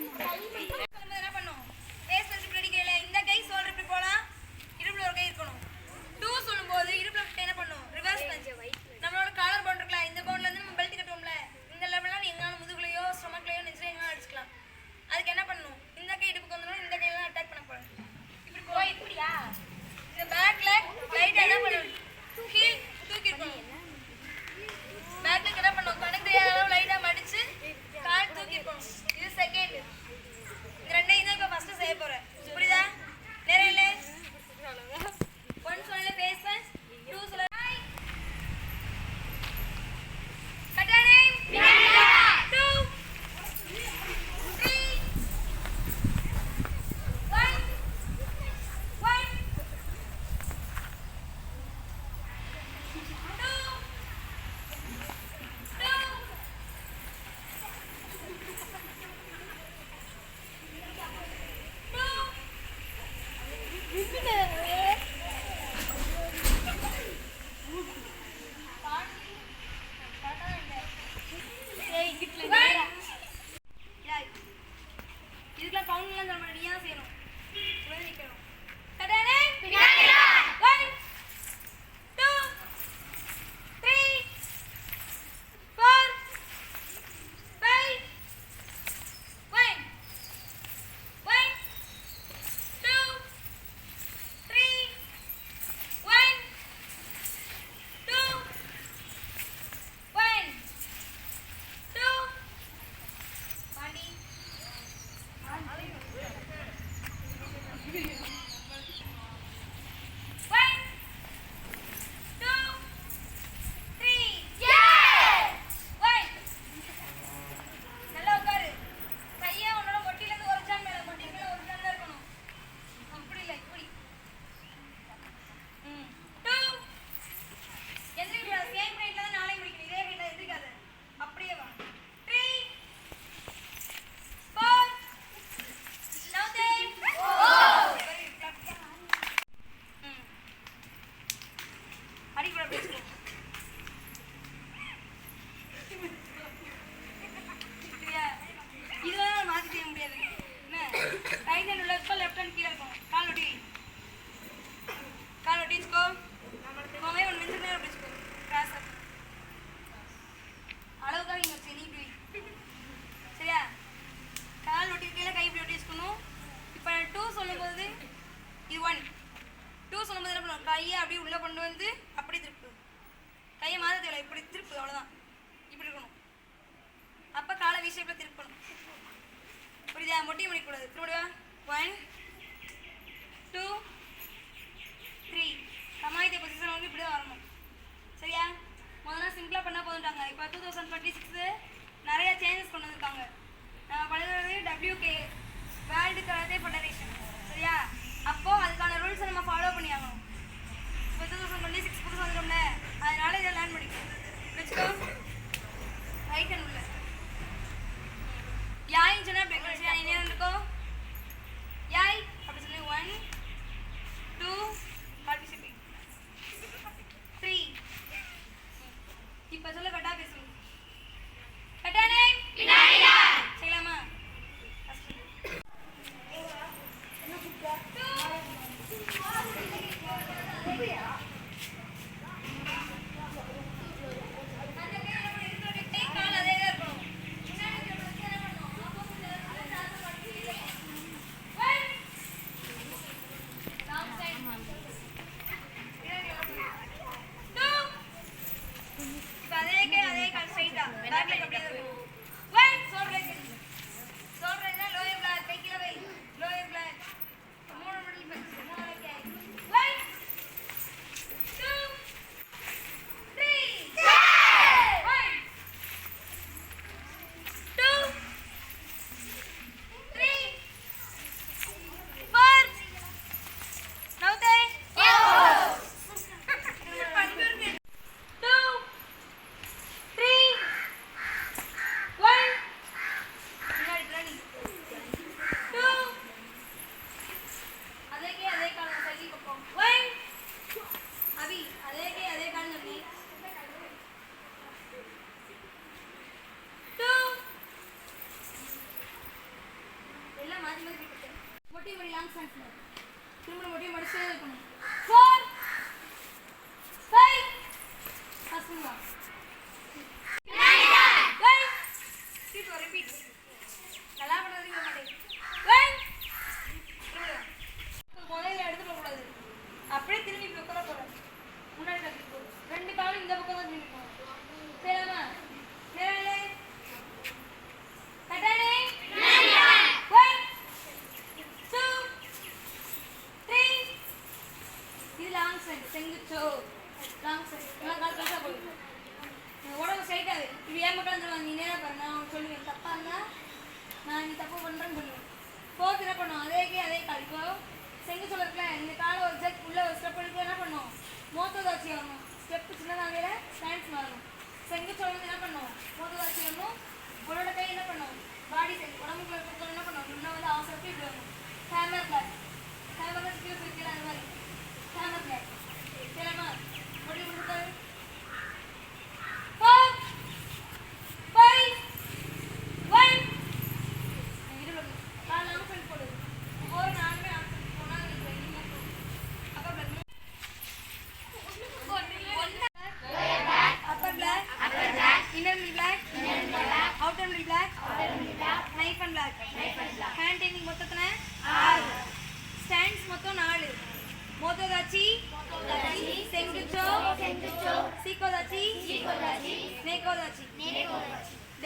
subscribe. புரியுதா திரும்பிடுவா one two three சமாளித்த பொசிஷன் வந்து இப்படி தான் வரணும். சரியா? முதல்ல சிம்பிளாக பண்ணால் போதுட்டாங்க இப்போ டூ தௌசண்ட் டுவெண்ட்டி சிக்ஸு நிறைய சேஞ்சஸ் கொண்டு வந்திருக்காங்க. நம்ம பண்ணுறது டபிள்யூகே வேர்ல்டு கராத்தே ஃபெடரேஷன் சரியா? அப்போது அதுக்கான ரூல்ஸை நம்ம ஃபாலோ பண்ணி ஆகணும் இப்போ டூ தௌசண்ட் டுவெண்ட்டி சிக்ஸ் புதுசு வந்துடும்ல அதனால இதை லேர்ன் பண்ணிக்கணும் வச்சுக்கோ. ரைட் அண்ட் யாயின்னு சொன்னால் பிரேக் சரியா என்ன இருக்கோ யாய் அப்படி சொல்லி ஒன் டூ பார்ட்டிசிபேட் த்ரீ இப்போ சொல்ல கட்டா பேசு கட்டானே செய்யலாமா இப்போ அதே கை அதே கால் ஸ்ட்ரைட்டா பேக் லெக் அப்படியே இருக்கும் ஒன் சோல்டர் லெக் சோல்டர் என்ன லோயர் பிளாக் கை கீழ வை லோயர் பிளாக் மூணு மிடில் பேக் மூணு leg one two three one two three four நவுதே Two, three, one. முன்னாடி பின்னாடி. Two. அதே கை, அதே கால் நம்ம சைக்கிள் பக்கம். One. அபி, அதே கை, அதே கால் சொல்லி. Two. எல்லாம் மாத்தி மாத்தி போட்டுட்டு. முட்டி முடி லாங் ஸ்டான்ஸ்ல திரும்ப மட்டும் மடிச்சே இருக்கணும் ஃபோர் ஃபைவ் பசங்க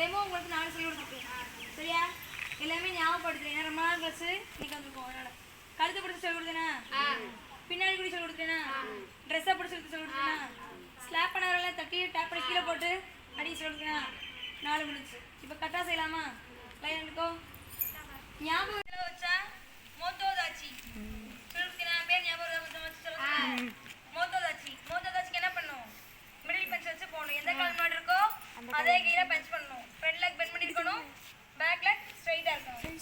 டெமோ உங்களுக்கு நாலு சொல்லி கொடுத்துருக்கேன். சரியா? எல்லாமே ஞாபகப்படுத்துறேன் ரொம்ப நாள் கழிச்சு இன்னைக்கு வந்திருக்கோம் அதனால. கழுத்து பிடிச்சி சொல்லி கொடுத்தேனா? பின்னாடி கூட சொல்லி கொடுத்தேனா? ட்ரெஸ்ஸை பிடிச்சி சொல்லி கொடுத்தேனா? ஸ்லாப் பண்ணவரெல்லாம் தட்டி டேப் பண்ணி கீழே போட்டு அடி சொல்லி கொடுத்தேனா? நாலு முடிச்சு இப்போ கரெக்டாக செய்யலாமா? லைன் இருக்கோ ஞாபகம் வச்சா? மோத்தோதாச்சி சொல்லி கொடுத்தேனா பேர் ஞாபகம் இருக்கா? கொஞ்சம் வச்சு சொல்லுங்க மோத்தோதாச்சி மோத்தோதாச்சிக்கு என்ன பண்ணும் மிடில் பெஞ்ச் வச்சு போகணும் எந்த கால் முன்னாடி இருக்கோ அதே கீழே பெஞ்ச் பண்ணணும் ஃப்ரண்ட் லெக் பெண்ட் பண்ணிருக்கணும் பேக் லெக் ஸ்ட்ரைட்டா இருக்கணும்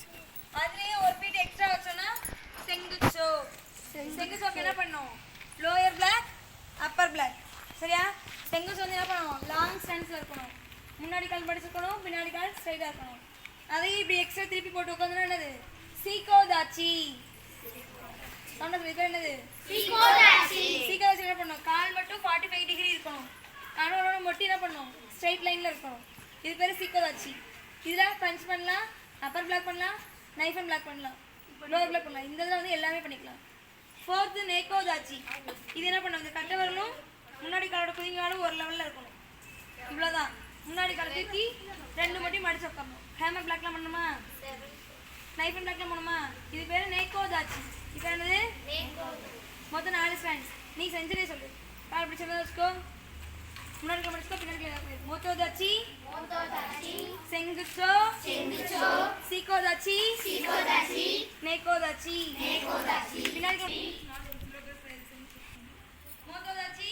அதுலயே ஒரு பீட் எக்ஸ்ட்ரா வச்சோம்னா செங்குச்சோ செங்குச்சோக்கு என்ன பண்ணும் லோயர் பிளாக் அப்பர் பிளாக் சரியா செங்குச்சோ வந்து என்ன பண்ணணும் லாங் ஸ்டான்ஸ்ல இருக்கணும் முன்னாடி கால் படிச்சிருக்கணும் பின்னாடி கால் ஸ்ட்ரைட்டா இருக்கணும் அதையும் இப்படி எக்ஸ்ட்ரா திருப்பி போட்டு உட்காந்துனா என்னது சீக்கோதாச்சி சொன்னது இது பேர் என்னது சீக்கோதாச்சி என்ன பண்ணும் கால் மட்டும் ஃபார்ட்டி ஃபைவ் டிகிரி இருக்கணும் ஆனால் மொட்டி என்ன பண்ணும் ஸ்ட்ரைட் லைனில் இருக்கணும். இது பேர் சீக்கோதாச்சி இதில் பஞ்ச் பண்ணலாம் அப்பர் பிளாக் பண்ணலாம் நைஃப் அண்ட் பிளாக் பண்ணலாம். லோவர் பிளாக் பண்ணலாம். இந்த இதில் வந்து எல்லாமே பண்ணிக்கலாம். ஃபோர்த்து நேக்கோதாச்சி இது என்ன பண்ணும் இந்த கட்டை வரலும் முன்னாடி காலோட குதிங்க காலும் ஒரு லெவலில் இருக்கணும். இவ்வளோதான் முன்னாடி கால தூக்கி ரெண்டு மட்டும் மடிச்சு உட்காரணும். ஹேமர் பிளாக்லாம் பண்ணணுமா? நைஃப் அண்ட் பிளாக்லாம் பண்ணணுமா இது பேர் நேக்கோ தாச்சி இது பேர் என்னது மொத்தம் நாலு ஸ்டாண்ட்ஸ் நீ செஞ்சுனே சொல்லு கால் பிடிச்சதை வச்சுக்கோ முன்னாடி இருக்க படிச்சுக்கோ பின்னாடி இருக்க மோத்தோ தாச்சி செங்குச்சோ சீக்கோ தாச்சி நேக்கோ தாச்சி பின்னாடி இருக்க- மோத்தோ தாச்சி